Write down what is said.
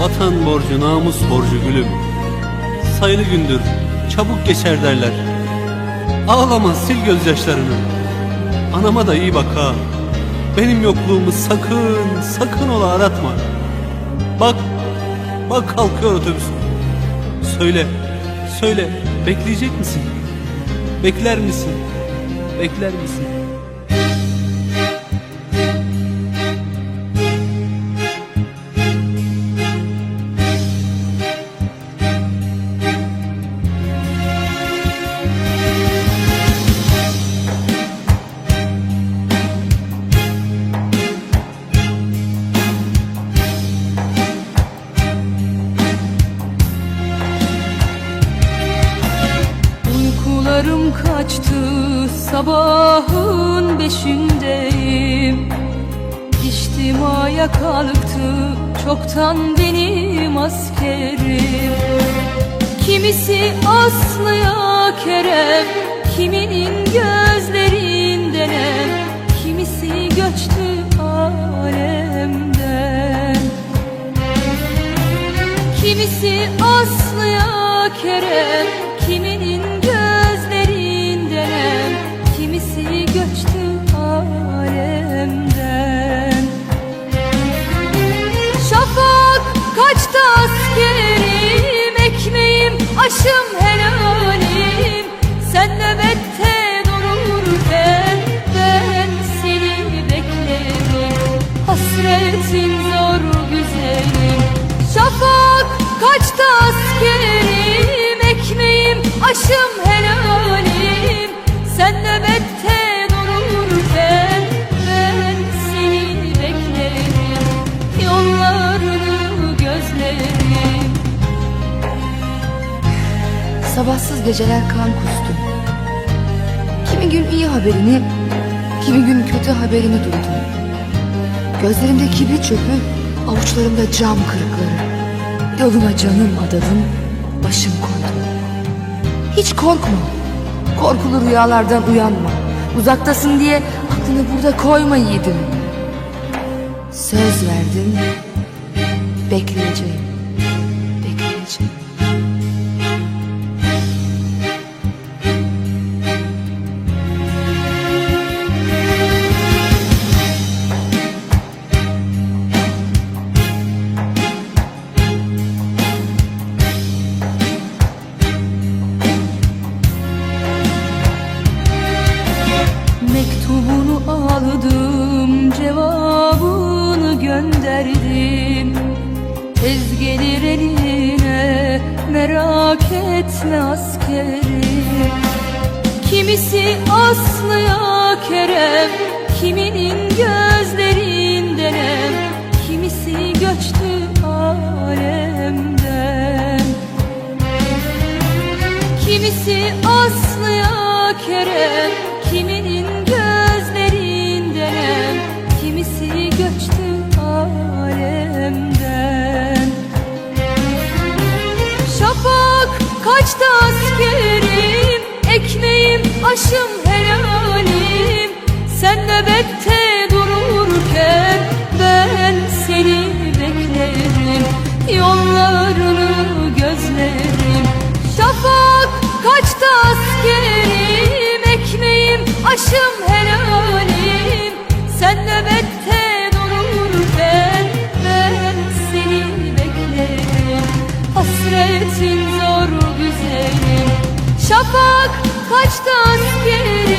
Vatan borcu namus borcu gülüm Sayılı gündür çabuk geçer derler Ağlama sil gözyaşlarını Anama da iyi bak ha Benim yokluğumu sakın sakın ola aratma Bak bak kalkıyor otobüs Söyle söyle bekleyecek misin? Bekler misin? Bekler misin? Uykularım kaçtı sabahın beşindeyim. İçtimaya kalktı çoktan benim askerim. Kimisi Aslı'ya Kerem Kiminin gözlerinden em Kimisi göçtü alemden. Kimisi Aslı'ya Kerem Sabahsız geceler kan kustum. Kimi gün iyi haberini, kimi gün kötü haberini duydum. Gözlerimde kibrit çöpü, avuçlarımda cam kırıkları. Yoluma canım adadım, başım koydum. Hiç korkma, korkulu rüyalardan uyanma. Uzaktasın diye aklını burada koyma yiğidim. Söz verdim, bekleyeceğim, bekleyeceğim. Aldım cevabını gönderdim. Tez gelir eline merak etme askerim Kimisi Aslı'ya Kerem Kiminin gözlerinden em. Kimisi göçtü alemden. Kimisi Aslı'ya Kerem Kimisi göçtü alemden. Şafak kaçta askerim Ekmeğim aşım helalim. Sen nöbette Şafak Ekmeğim aşım